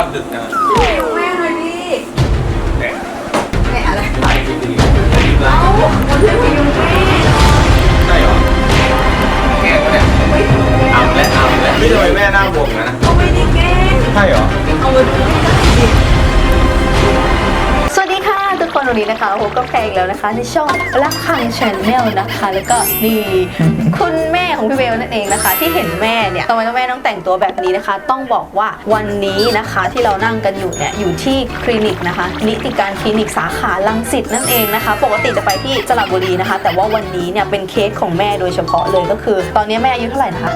ลับดึกนะดูแม่เลยดิเนี่ยแม่อะไรถ่ายคลิปดีรีบแล้เอ้าวมันจะไปดูแม่ใช่เหรอแกล้งปะเนี่ยไม่ถูกเอาแล้วเอาแล้วไม่ทำไมแม่หน้าบวมนะเขาไม่ได้แกล้งใช่เหรอเอามาดูไม่ได้ดิ วันนี้นะคะพบกับแพรอีกแล้วนะคะ ในช่องรักคังชแนลนะคะ แล้วก็นี่คุณแม่ของพี่เบลนั่นเองนะคะ ที่เห็นแม่เนี่ยทำไมต้องแม่ต้องแต่งตัวแบบนี้นะคะ ต้องบอกว่าวันนี้นะคะที่เรานั่งกันอยู่เนี่ยอยู่ที่คลินิกนะคะ นิติการคลินิกสาขาลังสิตนั่นเองนะคะ ปกติจะไปที่สระบุรีนะคะ แต่ว่าวันนี้เนี่ยเป็นเคสของแม่โดยเฉพาะเลยก็คือ ตอนนี้แม่อายุเท่าไหร่นะคะ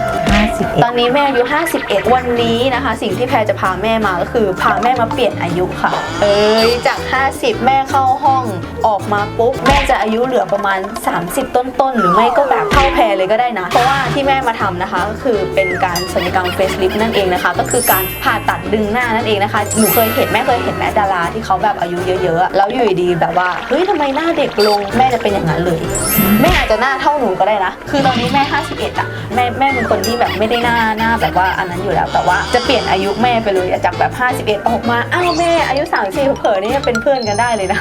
ตอนนี้แม่อายุ 51 วันนี้นะคะ สิ่งที่แพรจะพาแม่มาก็คือพาแม่มาเปลี่ยนอายุค่ะ เอ้ยจาก 50 แม่เข้าห้องออกมาปุ๊บแม่จะอายุเหลือประมาณ 30 ต้นๆ หรือไม่ก็แบบเท่าแพรเลยก็ได้นะ เพราะว่าที่แม่มาทำนะคะก็คือเป็นการศัลยกรรมเฟซลิฟนั่นเองนะคะ ก็คือการผ่าตัดดึงหน้านั่นเองนะคะหนูเคยเห็นแม่เคยเห็นแม่ดาราที่เขาแบบอายุเยอะๆแล้วอยู่ดีๆแบบว่าเฮ้ยทำไมหน้าเด็กลงแม่จะเป็นอย่างนั้นเลยแม่อาจจะหน้าเท่าหนูก็ได้นะคือตอนนี้แม่ 51อะแม่แม่เป็นคนที่แบบไม่ได้หน้าหน้าแบบว่าอันนั้นอยู่แล้วแต่ว่าจะเปลี่ยนอายุแม่ไปเลยจากแบบ 51 ออกมาอ้าวแม่อายุ 34เผลอนี่เป็นเพื่อนกันได้เลยนะ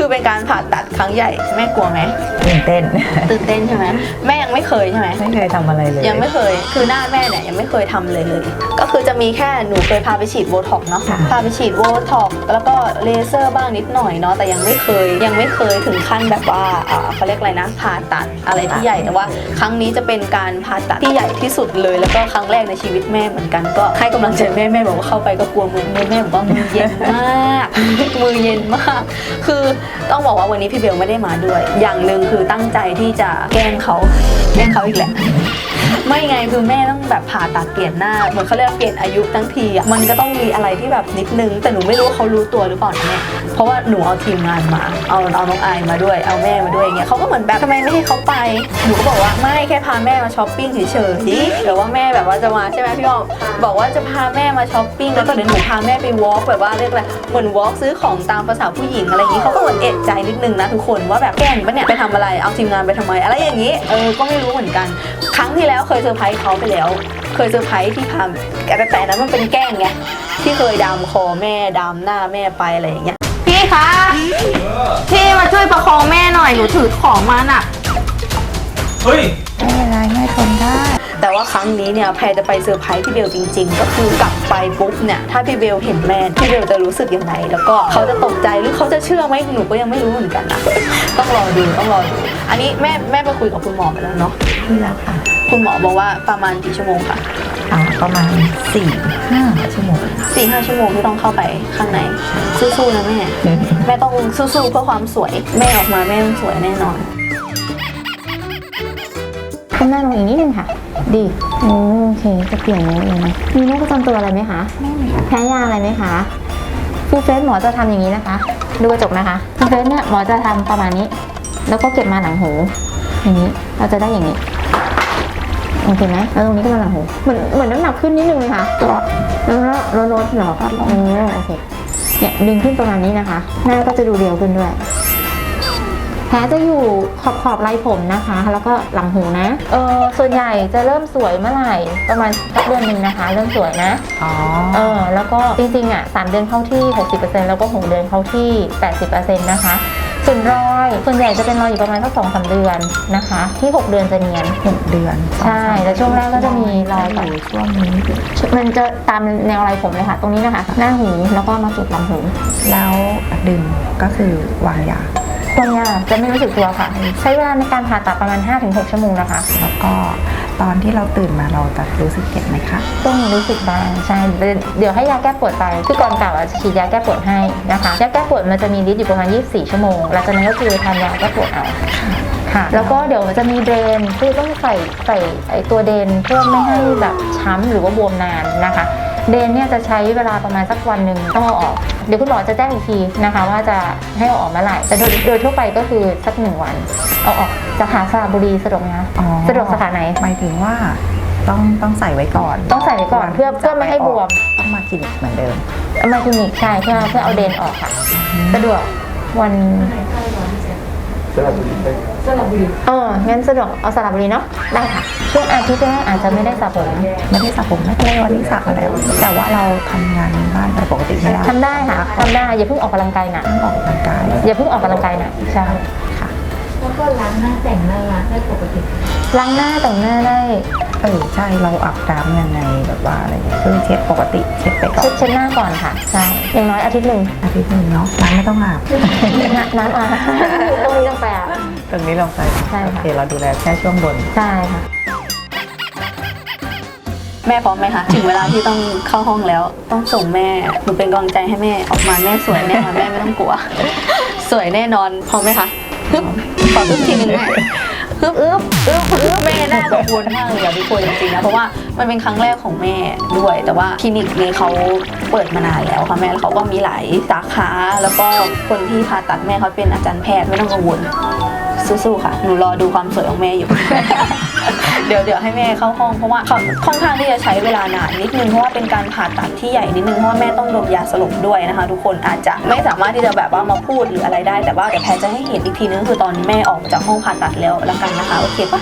คือเป็นการผ่าตัดครั้งใหญ่แม่กลัวไหมตื่นเต้น ตื่นเต้นใช่ไหมแม่ยังไม่เคยใช่ไหมไม่เคยทำอะไรเลย ยังไม่เคย คือหน้าแม่เนี่ยยังไม่เคยทำเลยเลย ก็คือจะมีแค่หนูเคยพาไปฉีดโบท็อกซ์เนาะค่ะ พาไปฉีดโบท็อกซ์แล้วก็เลเซอร์บ้างนิดหน่อยเนาะแต่ยังไม่เคย ยังไม่เคยถึงขั้นแบบว่าอ่าเขาเรียกอะไรนะผ่าตัดอะไรที่ใหญ่แต่ว่า ครั้งนี้จะเป็นการผ่าตัดที่ใหญ่ที่สุดเลย แล้วก็ครั้งแรกในชีวิตแม่เหมือนกัน ก็ให้กำลังใจแม่แม่บอกว่าเข้าไปก็กลัวมือมือแม่บอกว่ามือเย็นมาก มือเย็นมาก คือต้องบอกว่าวันนี้พี่เบลไม่ได้มาด้วย อย่างหนึ่งคือตั้งใจที่จะแกล้งเขาแกล้งเขาอีกแหละ ไม่ไงคือแม่ต้องแบบผ่าตัดเปลี่ยนหน้าเหมือนเขาเรียกว่าเปลี่ยนอายุทั้งทีอะมันก็ต้องมีอะไรที่แบบนิดนึง แต่หนูไม่รู้ว่าเขารู้ตัวหรือเปล่านะเนี่ยเพราะว่าหนูเอาทีมงานมา เอาเอาน้องอายมาด้วยเอาแม่มาด้วยอย่างเงี้ยเขาก็เหมือนแบบทำไมไม่ให้เขาไปหนูก็บอกว่าไม่แค่พาแม่มาช้อปปิ้งเฉยๆหรือว่าแม่แบบว่าจะมาใช่ไหมพี่อ้อมบอกว่าจะพาแม่มาช้อปปิ้งแล้วก็เดี๋ยวหนูพาแม่ไปวอล์กแบบว่าเรียกอะไรเหมือนวอล์กซื้อของตามภาษาผู้หญิงอะไรอย่างงี้เขาก็เหมือนเอะใจนิดนึงนะทุกคนว่าแบบแกล้งปะเนี่ยไปทำอะไรเอาทีมงานไปทำไมอะไรอย่างงี้เออก็ไม่รู้เหมือนกัน ครั้งที่แล้วเคยเซอร์ไพรส์เขาไปแล้ว เคยเซอร์ไพรส์ที่พาแต่แต่นั้นมันเป็นแกล้งไงที่เคยดามคอแม่ดามหน้าแม่ไปอะไรอย่างเงี้ยพี่คะพี่มาช่วยประคองแม่หน่อยหนูถือของมาน่ะเฮ้ยไม่เป็นไรแม่ทนได้ แต่ว่าครั้งนี้เนี่ยแพรจะไปเซอร์ไพรส์พี่เบลจริง ๆ ก็คือกลับไปปุ๊บเนี่ยถ้าพี่เบลเห็นแม่พี่เบลจะรู้สึกยังไง แล้วก็เขาจะตกใจหรือเขาจะเชื่อไหมหนูก็ยังไม่รู้เหมือนกันนะต้องรอดูต้องรอดู อันนี้แม่แม่ไปคุยกับคุณหมอไปแล้วเนาะนี่แล้วค่ะ คุณหมอบอกว่าประมาณกี่ชั่วโมงคะอ่าประมาณสี่ห้าชั่วโมงสี่ห้าชั่วโมงที่ต้องเข้าไปข้างในสู้ๆนะแม่ แม่ต้องสู้ๆเพื่อความสวยแม่ออกมาแม่ต้องสวยแน่นอนก้มหน้าลงอีกนิดนึงค่ะ ดีโอ้โอเค จะเปลี่ยนนิ้วเองนะมีโรคประจำตัวอะไรไหมคะ ไม่มีแพ้ยาอะไรไหมคะฟูลเฟสหมอจะทำอย่างนี้นะคะ ดูกระจกนะคะฟูลเฟสเนี่ยหมอจะทำประมาณนี้ แล้วก็เก็บมาหลังหู อย่างนี้ เราจะได้อย่างนี้ โอเคไหมแล้วตรงนี้ก็มาหลังหูเหมือนเหมือนน้ำหนักขึ้นนิดนึงเลยค่ะแล้วแล้วแล้วลดเหรอครับอืมโอเคเนี่ยดึงขึ้นประมาณนี้นะคะ หน้าก็จะดูเรียวขึ้นด้วยแผลจะอยู่ขอบขอบไรผมนะคะ แล้วก็หลังหูนะ เออส่วนใหญ่จะเริ่มสวยเมื่อไหร่ประมาณสักเดือนหนึ่งนะคะ เริ่มสวยนะอ๋อเออแล้วก็จริงๆอะสามเดือนเข้าที่ 60%แล้วก็หกเดือนเข้าที่ 80%นะคะ ส่วนรอยส่วนใหญ่จะเป็นรอยอยู่ประมาณสักสองสามเดือนนะคะ ที่ 6 เดือนจะเนียน หกเดือนใช่แล้วช่วงแรกก็จะมีรอยแบบ อยู่ช่วงนี้ มันจะตามแนวไรผมเลยค่ะ ตรงนี้นะคะ หน้าหูแล้วก็มาจุดหลังหูแล้วดึงก็คือวางยาตรงเนี้ยจะไม่รู้สึกตัวค่ะ ใช้เวลาในการผ่าตัดประมาณ 5-6 ชั่วโมงนะคะ แล้วก็ ตอนที่เราตื่นมาเราจะรู้สึกเจ็บไหมคะต้องรู้สึกบ้างใช่เดี๋ยวให้ยาแก้ปวดไปคือก่อนกลับอะจะฉีดยาแก้ปวดให้นะคะยาแก้ปวดมันจะมีฤทธิ์อยู่ประมาณ 24 ชั่วโมงหลังจากนั้นก็คือทานยาแก้ปวดเอาค่ะแล้วก็เดี๋ยวจะมีเดรนคือต้องใส่ใส่ไอตัวเดนเพื่อไม่ให้แบบช้ำหรือว่าบวมนานนะคะ เดนเนี่ยจะใช้เวลาประมาณสักวันหนึ่งต้องเอาออก เดี๋ยวคุณหมอจะแจ้งอีกทีนะคะว่าจะให้เอาออกเมื่อไหร่แต่โดยโดยทั่วไปก็คือสักหนึ่งวัน เอาออกจากหาสระบุรีสะดวกไหมคะอ๋อสะดวกสาขาไหน หมายถึงว่าต้องต้องใส่ไว้ก่อน ต้องใส่ไว้ก่อนเพื่อเพื่อไม่ให้บวมต้องมาคลินิกเหมือนเดิมเอามาคลินิกใช่เพื่อเพื่อเอาเดนออกค่ะ สะดวกวัน สระบุรีไปสอ๋องั้นสะดวกเอาสลับบุรีเนาะได้ค่ะช่วงอาทิตย์แรกอาจจะไม่ได้สระผมไม่ได้สระผมไม่ได้วันนี้สระมาแล้ว แต่ว่าเราทำงานบ้านปกติไม่ได้ทำได้ค่ะทำได้อย่าเพิ่งออกกำลังกายหนักต้องออกกำลังกาย อย่าเพิ่งออกกำลังกายหนักใช่ค่ะ แล้วก็ล้างหน้าแต่งหน้าได้ปกติล้างหน้าแต่งหน้าได้ เออใช่เราอาบน้ำยังไงแบบว่าอะไรเงี้ยคือเช็ดปกติเช็ดไปก่อเช็นดเช็ดหน้าก่อนค่ะ ใช่ อย่างน้อยอาทิตย์หนึ่งอาทิตย์หนึงเนาะน้ำไม่ต้องอาบ น้ำน้ำอาบตรงนี้ต้องไปอะ ตรงนี้ลงไปใช่ค่ะ โอเคเราดูแลแค่ช่วงบน ใช่ค่ะ แม่พร้อมไหมคะถึงเวลาที่ต้องเข้าห้องแล้ว ต้องส่งแม่หนูเป็นกำลังใจให้แม่ออกมาแม่สวยแน่นอนแม่ไม่ต้องกลัว สวยแน่นอนพร้อมไหมคะ ฮึบขอฮึบทีนึงแม่ฮึบอึ๊บอึ๊บอึ๊บแม่น่ากังวลมากเลยอะพี่คนจริงๆนะเพราะว่ามันเป็นครั้งแรกของแม่ด้วย แต่ว่าคลินิกนี้เขาเปิดมานานแล้วค่ะแม่แล้วเขาก็มีหลายสาขาแล้วก็คนที่ผ่าตัดแม่เขาเป็นอาจารย์แพทย์ไม่ต้องกังวลสู้ๆค่ะ หนูรอดูความสวยของแม่อยู่ เดี๋ยวเดี๋ยวให้แม่เข้าห้องเพราะว่าเขาค่อนข้างที่จะใช้เวลานานนิดนึงเพราะว่าเป็นการผ่าตัดที่ใหญ่นิดนึงเพราะว่าแม่ต้องดมยาสลบด้วยนะคะ ทุกคนอาจจะไม่สามารถที่จะแบบว่ามาพูดหรืออะไรได้ แต่ว่าเดี๋ยวแพรจะให้เห็นอีกทีนึงคือตอนแม่ออกจากห้องผ่าตัดแล้วละกันนะคะโอเคปะ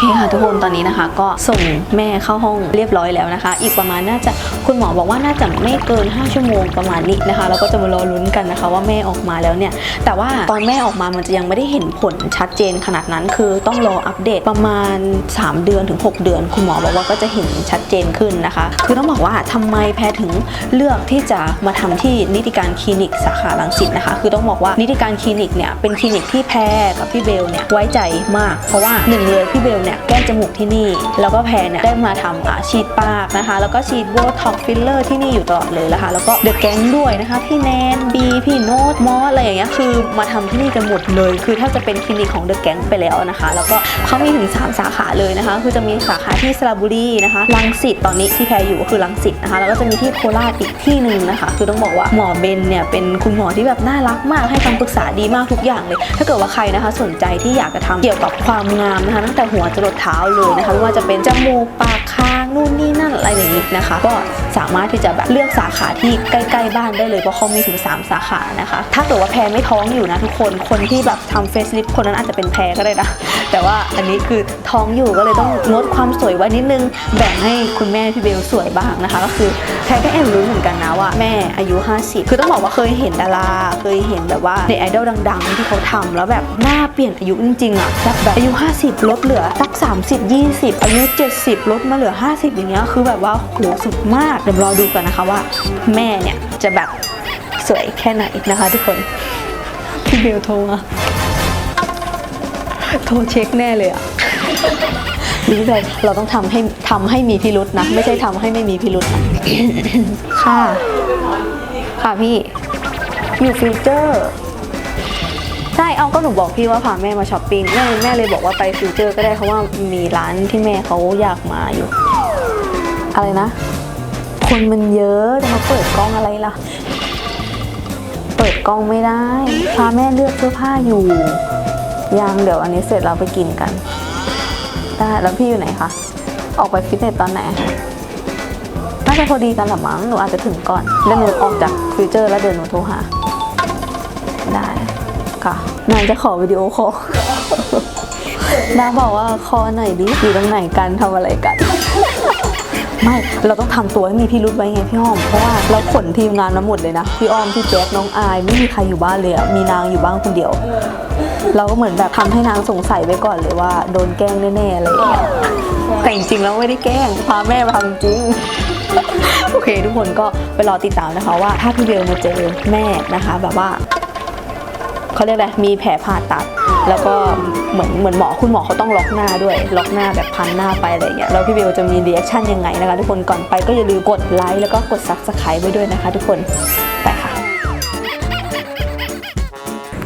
เคค่ะทุกคนตอนนี้นะคะ ก็ส่งแม่เข้าห้องเรียบร้อยแล้วนะคะ อีกประมาณน่าจะคุณหมอบอกว่าน่าจะไม่เกิน 5 ชั่วโมงประมาณนี้นะคะแล้วก็จะมารอลุ้นกันนะคะ ว่าแม่ออกมาแล้วเนี่ย แต่ว่าตอนแม่ออกมามันจะยังไม่ได้เห็นผลชัดเจนขนาดนั้น คือต้องรออัปเดตประมาณ 3 เดือนถึง 6 เดือน คุณหมอบอกว่าก็จะเห็นชัดเจนขึ้นนะคะ คือต้องบอกว่าทำไมแพรถึงเลือกที่จะมาทำที่นิติการคลินิกสาขาลังสิตนะคะ คือต้องบอกว่านิติการคลินิกเนี่ยเป็นคลินิกที่แพรกับพี่เบลเนี่ยไว้ใจมาก เพราะว่าหนึ่งเลยพี่เบลเนี่ยแก้จมูกที่นี่ แล้วก็แพรเนี่ยได้มาทำอ่าฉีดปากนะคะ แล้วก็ฉีดโบท็อกฟิลเลอร์ที่นี่อยู่ตลอดเลยนะคะ แล้วก็เดอะแก๊งด้วยนะคะ พี่แนนบีพี่โน้ตมอสอะไรอย่างเงี้ยคือมาทำที่นี่กันหมดเลย คือถ้าจะเป็นคลินิกของเดอะแก๊งไปแล้วนะคะ แล้วก็เขามีถึง 3 สาขาเลยนะคะ คือจะมีสาขาที่สระบุรีนะคะลังสิตตอนนี้ที่แพรอยู่ก็คือลังสิตนะคะ แล้วก็จะมีที่โคราชอีกที่หนึ่งนะคะ คือต้องบอกว่าหมอเบนเนี่ยเป็นคุณหมอที่แบบน่ารักมากให้คำปรึกษาดีมากทุกอย่างเลย ถ้าเกิดว่าใครนะคะ สนใจที่อยากจะทำเกี่ยวกับความงามนะคะ ตั้งแต่หัวจรดเท้าเลยนะคะไม่ว่าจะเป็นจมูกปากคางนู่นนี่นั่นอะไรอย่างนี้นะคะ ก็สามารถที่จะแบบเลือกสาขาที่ใกล้ๆบ้านได้เลยเพราะเขามีถึง 3 สาขานะคะ ถ้าเกิดว่าแพรไม่ท้องอยู่นะทุกคนคนที่แบบทำเฟซลิฟคนนั้นอาจจะเป็นแพรก็ได้นะแต่ว่าอันนี้คือท้องอยู่ก็เลยต้องงดความสวยไว้นิดนึงแบ่งให้คุณแม่พี่เบลสวยบ้างนะคะ ก็คือแพรก็แอบรู้เหมือนกันนะว่าแม่อายุ 50 คือต้องบอกว่าเคยเห็นดาราเคยเห็นแบบว่าในไอดอลดัง ๆ ที่เขาทำแล้วแบบหน้าเปลี่ยนอายุจริงๆอะแบบอายุ 50 ลดเหลือสัก30 20 อายุ 70 ลดมาเหลือ 50 อย่างเงี้ยคือแบบว่าโหสุดมาก เดี๋ยวรอดูกันนะคะว่า แม่เนี่ยจะแบบสวยแค่ไหนนะคะทุกคนพี่เบลโทรมาโทรเช็คแน่เลยอะนี่เลยเราต้องทำให้ทำให้มีพิรุษนะ ไม่ใช่ทำให้ไม่มีพิรุษนะค่ะ ค่ะพี่อยู่ฟิวเจอร์ ใช่เอาก็หนูบอกพี่ว่าพาแม่มาช้อปปิ้งแม่แม่เลยบอกว่าไปฟิวเจอร์ก็ได้เพราะว่ามีร้านที่แม่เขาอยากมาอยู่ อะไรนะ คนมันเยอะจะมาเปิดกล้องอะไรล่ะ เปิดกล้องไม่ได้ พาแม่เลือกเสื้อผ้าอยู่ยังเดี๋ยวอันนี้เสร็จเราไปกินกัน ได้แล้วพี่อยู่ไหนคะ ออกไปฟิตเนสตอนไหนน่าจะพอดีกันหรือมั้งหนูอาจจะถึงก่อนเดี๋ยวหนูออกจากฟิวเจอร์แล้วเดี๋ยวหนูโทรหา ได้ ค่ะ นายจะขอวิดีโอคอลนางบอกว่าคอหน่อยดิอยู่ตรงไหนกันทำอะไรกัน ไม่เราต้องทำตัวให้มีพี่รุธไว้ไงพี่อ้อม เพราะว่าเราขนทีมงานมาหมดเลยนะ พี่อ้อม พี่แจ๊คน้องอาย ไม่มีใครอยู่บ้านเลยอะมีนางอยู่บ้านคนเดียว เราก็เหมือนแบบทำให้นางสงสัยไว้ก่อนเลยว่า โดนแกล้งแน่ๆอะไรอย่างเงี้ยแต่จริงๆแล้วไม่ได้แกล้งพาแม่มาทำจริงโอเค ทุกคนก็ไปรอติดตามนะคะว่าถ้าพี่เบลมาเจอแม่นะคะ แบบว่า เขาเรียกอะไรมีแผลผ่าตัด แล้วก็เหมือนเหมือนหมอคุณหมอเขาต้องล็อกหน้าด้วย ล็อกหน้าแบบพันหน้าไปอะไรอย่างเงี้ยแล้วพี่เบลจะมีรีแอคชั่นยังไงนะคะทุกคนก่อนไปก็อย่าลืมกดไลค์แล้วก็กดซับสไครต์ไว้ด้วยนะคะ ทุกคนไปค่ะ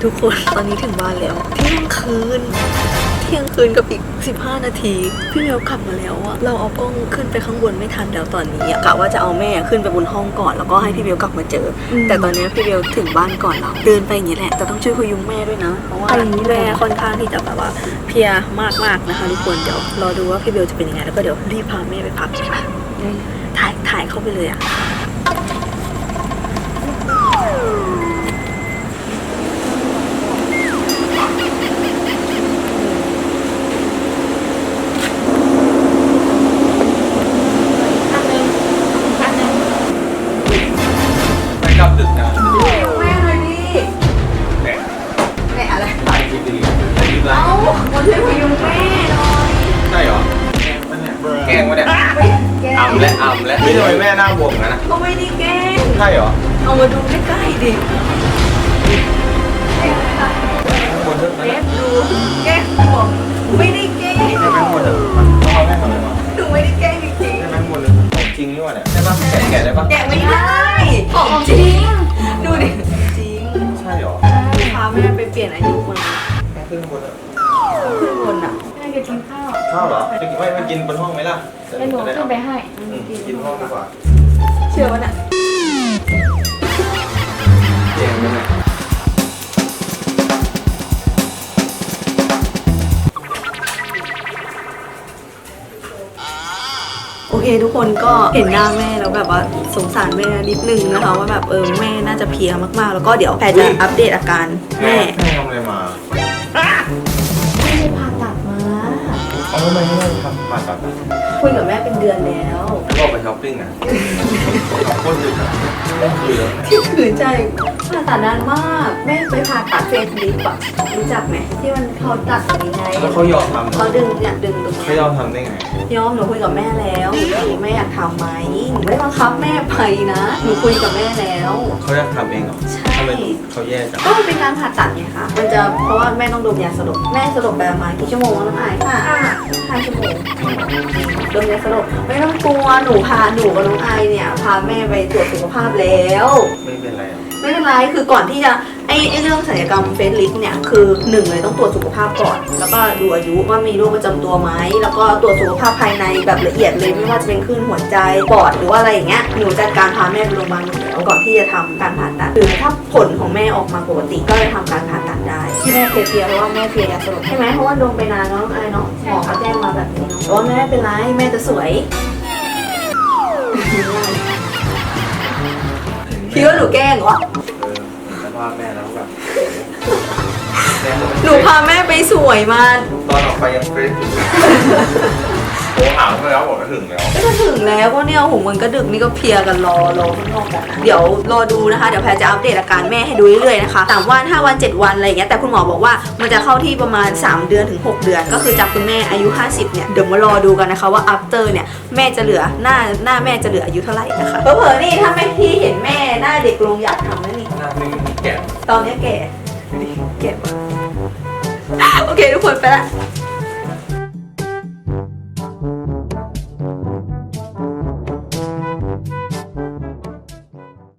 ทุกคนตอนนี้ถึงบ้านแล้วเที่ยงคืน เที่ยงคืนกับอีก 15 นาที พี่เมลขับมาแล้วอะเราเอากล้องขึ้นไปข้างบนไม่ทันแล้วตอนนี้อะกะว่าจะเอาแม่ขึ้นไปบนห้องก่อนแล้วก็ให้พี่เบลกลับมาเจออแต่ตอนนี้พี่เบลถึงบ้านก่อนเราเดินไปอย่างนี้แหละแต่ต้องช่วยพยุงแม่ด้วยนะเพราะว่าแม่ค่อนข้างที่จะแบบว่าเพลียมากๆนะคะทุกคนเดี๋ยวรอดูว่าพี่เบลจะเป็นยังไงแล้วก็เดี๋ยวรีบพาแม่ไปพักค่ะถ่ายถ่ายเข้าไปเลยอะ อ่ำและอ่ำและไม่ทำไมแม่หน้าบวมงั้นนะก็ไม่ได้แกล้งใช่เหรอ เอามาดูใกล้ๆดิบนเรื่องนั้นเล็บดูแกล้งบอกไม่ได้แกล้งใช่ไหมบนอะมันต้องเอาแม่ทำอะไรมาหนูไม่ได้แกล้งจริงใช่ไหมบนเลยของจริงนี่หว่าเนี่ยใช่ปะแกะแกะได้ปะๆแกะไม่ได้ของจริง ดูดิจริงใช่เหรอพาแม่ไปเปลี่ยนอายุมาแม่ขึ้นบนอะขึ้นบนอะแม่จะกินข้าว ข้าวเหรอจะกินไม่มากินบนห้องไหมล่ะเดี๋ยวหนูขึ้นไปให้อืมกินห้องดีกว่าเชื่อวะน่ะเจ๋งไปเนี่ยโอเคทุกคนก็เห็นหน้าแม่แล้วแบบว่าสงสารแม่นิดนึงนะคะว่าแบบเออแม่น่าจะเพลียมากๆ แล้วก็เดี๋ยวแพรจะอัปเดตอาการแม่ แม่ทำอะไรมา เอาทำไมไม่ได้ทำผ่าตัดอะคุยกับแม่เป็นเดือนแล้วแล้วก็ไปช้อปปิ้งอะโคตรดึกอะไม่คุยแล้วที่ขืนใจผ่าตัดนานมากแม่ไปผ่าตัดเฟซลิฟต์อะรู้จักไหมที่มันเขาตัดยังไงแล้วเขายอมทำเหรเขาอดึงเนี่ยดึงตรงเขายอมทำได้ไงยอมหนูคุยกับแม่แล้วหนูแม่อยากทำไหมหนูไม่ได้บังคับแม่ไปนะหนูคุยกับแม่แล้ว เขาอยากทำเองเหรอใช่ ทำไมเขาแย่จังก็มันเป็นการผ่าตัดไงคะมันจะเพราะว่าแม่ต้องดมยาสลบแม่สลบไปประมาณกี่ชั่วโมงแล้วน้องไอายห้าห้าชั่วโมงดมยาสลบไม่ต้องกลัวหนูพาหนูกับน้องไอเนี่ยพาแม่ไปตรวจสุขภาพแล้ว ไม่เป็นไรอะไม่เป็นไรคือก่อนที่จะ ไอ้เรื่องศัลยกรรมเฟซลิฟเนี่ยคือหนึ่งเลยต้องตรวจสุขภาพก่อน แล้วก็ดูอายุว่ามีโรคประจำตัวไหมแล้วก็ตรวจสุขภาพภายในแบบละเอียดเลยไม่ว่าจะเป็นคลื่นหัวใจปอดหรือว่าอะไรอย่างเงี้ยหนูจัดการพาแม่ไปโรงพยาบาลหมดแล้วก่อนที่จะทำการผ่าตัดหรือถ้าผลของแม่ออกมาปกติก็จะทำการผ่าตัดได้ ที่แม่เพลียเพราะว่าแม่เพลียยาสลบใช่ไหมเพราะว่าดมไปนานเนาะไอ้เนาะหมอก็แจ้งมาแบบนี้เนาะว่าแม่ไม่เป็นไรแม่จะสวยคิดว่าหนูแกล้งเหรอาพแม่แล้วแบบแม่ก็ไม่หนูพาแม่ไปสวยมาตอนออกไปยังเฟรชอยู่โอ้หางไปแล้วบอกว่าถึงแล้ว ก็จะถึงแล้วก็เนี่ยโหมันก็ดึกนี่ก็เพลียกันรอรอข้างนอกกันนะเดี๋ยวรอดูนะคะเดี๋ยวแพรจะอัปเดตอาการแม่ให้ดูเรื่อยๆนะคะสามวันห้าวันเจ็ดวันอะไรอย่างเงี้ยแต่คุณหมอบอกว่ามันจะเข้าที่ประมาณ 3 เดือนถึง 6 เดือน ก็คือจากคุณแม่อายุ 50เนี่ยเดี๋ยวมารอดูกันนะคะว่า after เนี่ยแม่จะเหลือหน้าหน้าแม่จะเหลืออายุเท่าไหร่นะคะเผลอๆนี่ถ้าแม่พี่เห็นแม่หน้าเด็กลงอยากทำนะนี่ หน้าไม่มี แก่ตอนเนี้ยแก่ดูดิแก่ปะโอเคทุกคนไปละ